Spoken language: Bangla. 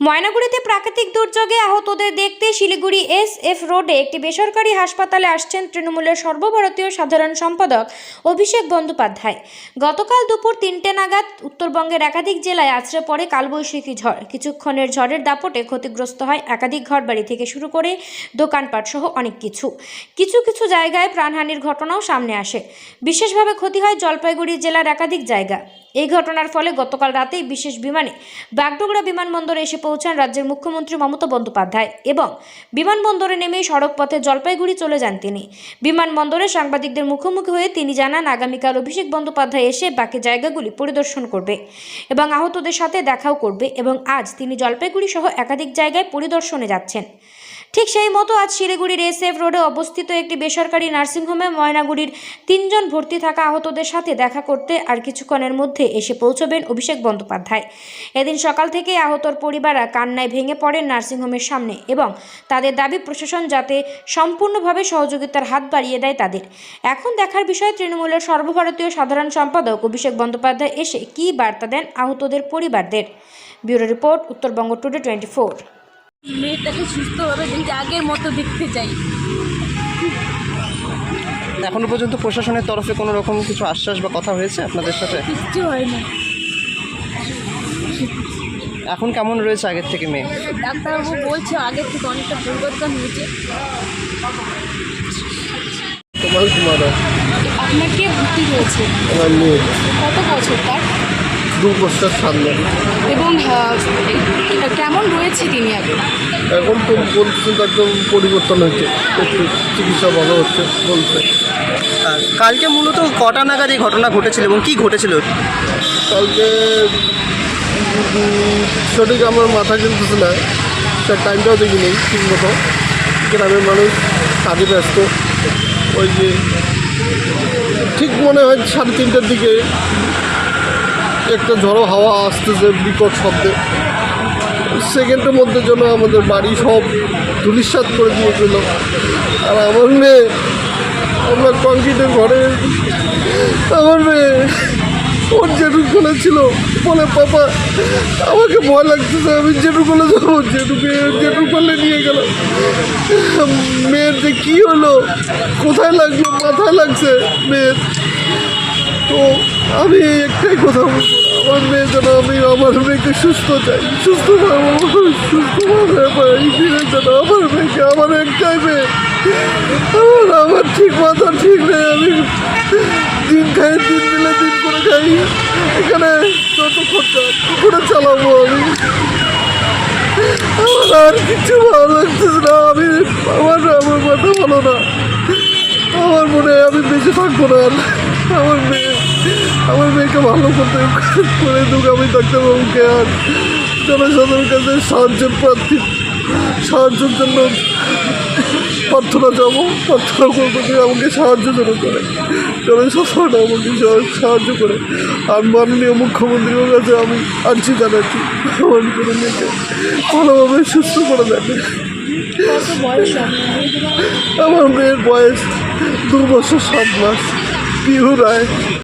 ময়নাগুড়িতে প্রাকৃতিক দুর্যোগে আহতদের দেখতে শিলিগুড়ি এস এফ রোডে একটি বেসরকারি হাসপাতালে আসছেন তৃণমূলের সর্বভারতীয় সাধারণ সম্পাদক অভিষেক বন্দ্যোপাধ্যায়। গতকাল দুপুর তিনটে নাগাদ উত্তরবঙ্গের একাধিক জেলায় আছড়ে পড়ে কালবৈশাখী ঝড়। কিছুক্ষণের ঝড়ের দাপটে ক্ষতিগ্রস্ত হয় একাধিক ঘরবাড়ি থেকে শুরু করে দোকানপাট সহ অনেক কিছু। কিছু কিছু জায়গায় প্রাণহানির ঘটনাও সামনে আসে। বিশেষভাবে ক্ষতি হয় জলপাইগুড়ি জেলার একাধিক জায়গা। এই ঘটনার ফলে গতকাল রাতেই বিশেষ বিমানে বাগডোগরা বিমানবন্দরে এসে পৌঁছান রাজ্যের মুখ্যমন্ত্রী মমতা বন্দ্যোপাধ্যায় এবং বিমানবন্দরে নেমেই সড়ক পথে জলপাইগুড়ি চলে যান তিনি। বিমানবন্দরে সাংবাদিকদের মুখোমুখি হয়ে তিনি জানান, আগামীকাল অভিষেক বন্দ্যোপাধ্যায় এসে বাকি জায়গাগুলি পরিদর্শন করবে এবং আহতদের সাথে দেখাও করবে এবং আজ তিনি জলপাইগুড়ি সহ একাধিক জায়গায় পরিদর্শনে যাচ্ছেন। ঠিক সেই মতো আজ শিলিগুড়ির এসএফ রোডে অবস্থিত একটি বেসরকারি নার্সিংহোমে ময়নাগুড়ির তিনজন ভর্তি থাকা আহতদের সাথে দেখা করতে আর কিছুক্ষণের মধ্যে এসে পৌঁছবেন অভিষেক বন্দ্যোপাধ্যায়। এদিন সকাল থেকে আহতর পরিবাররা কান্নায় ভেঙে পড়েন নার্সিংহোমের সামনে এবং তাদের দাবি, প্রশাসন যাতে সম্পূর্ণভাবে সহযোগিতার হাত বাড়িয়ে দেয় তাদের। এখন দেখার বিষয়, তৃণমূলের সর্বভারতীয় সাধারণ সম্পাদক অভিষেক বন্দ্যোপাধ্যায় এসে কী বার্তা দেন আহতদের পরিবারদের? Bureau report, Uttarbanga today twenty four. মেয়েটাকে সুস্থভাবে যেমনি আগের মতো দেখতে চাই। এখনও পর্যন্ত প্রশাসনের তরফে কোনো রকম কিছু আশ্বাস বা কথা হয়েছে আপনাদের সাথে? কিচ্ছু হয় না এখন কেমন রয়েছে আগের থেকে মেয়ে? ডাক্তারবাবু বলছে আগের থেকে অনেকটা পরিবর্তন হয়েছে। তোমার আপনার কে ভর্তি হয়েছে? আমার মেয়ে। কত বছর তার? দু বছর সামনে এবং কেমন রয়েছে তিনি এখন? এখন তো বলতেছেন তো একদম পরিবর্তন হচ্ছে একটু চিকিৎসা ভালো হচ্ছে বলছে। আর কালকে মূলত কটা নাগাদ এই ঘটনা ঘটেছিল এবং কি ঘটেছিল? কালকে সঠিক আমার মাথা কিনতেছে না। সে টাইমটাও দেখি নেই ঠিক মতো। গ্রামের মানুষ কাজে ব্যস্ত। ওই যে ঠিক মনে হয় সাড়ে তিনটার দিকে একটা ঝড়ো হাওয়া আসতেছে, বিকট শব্দে। সেকেন্ডের মধ্যে যেন আমাদের বাড়ি সব ধুলিস্বাদ করে দিয়েছিল আর আমার মেয়ে, আমরা কংক্রিটের ঘরে, আমার মেয়ে, ওর জেঠুকলে ছিল, বলে, পাপা, আমাকে ভয় লাগতেছে, আমি জেঠুকলে যাব জেঠুকে জেঠুকলে নিয়ে গেল। মেয়ের যে কী হলো, কোথায় লাগল, মাথায় লাগছে মেয়ের। তো আমি একটাই কথা বলব। আমার মেয়ে যেন আমি, আমার মেয়েকে সুস্থ চাই। সুস্থ সুস্থভাবে ফিরে যেন আমার মেয়েকে আমার একটাই মেয়ে। আমার আমার ঠিক মাথা ঠিক নেই, আমি দিন খাই দিন দিলে দিন করে খাই। এখানে যত খরচা করে চালাবো আমি? আমার আর কিছু ভালো লাগতেছে না, আমি আমার আমার মাথা ভালো না। আমার মনে আমি বেঁচে থাকব না আমার মেয়ে আমার মেয়েকে ভালো করতে করে দুঃখ আমি ডাক্তারবাবুকে আর জনসাধারণের কাছে সাহায্যের প্রার্থী সাহায্যের জন্য প্রার্থনা যাব প্রার্থনা করব যে আমাকে সাহায্য যেন করে। জনসাধারণ আমাকে সাহায্য করে। আর মাননীয় মুখ্যমন্ত্রীর কাছে আমি আর্জি জানাচ্ছি আমার করে মেয়েকে ভালোভাবে সুস্থ করে দেন আমার মেয়ের বয়স দু বছর সাত মাস পিহু রায়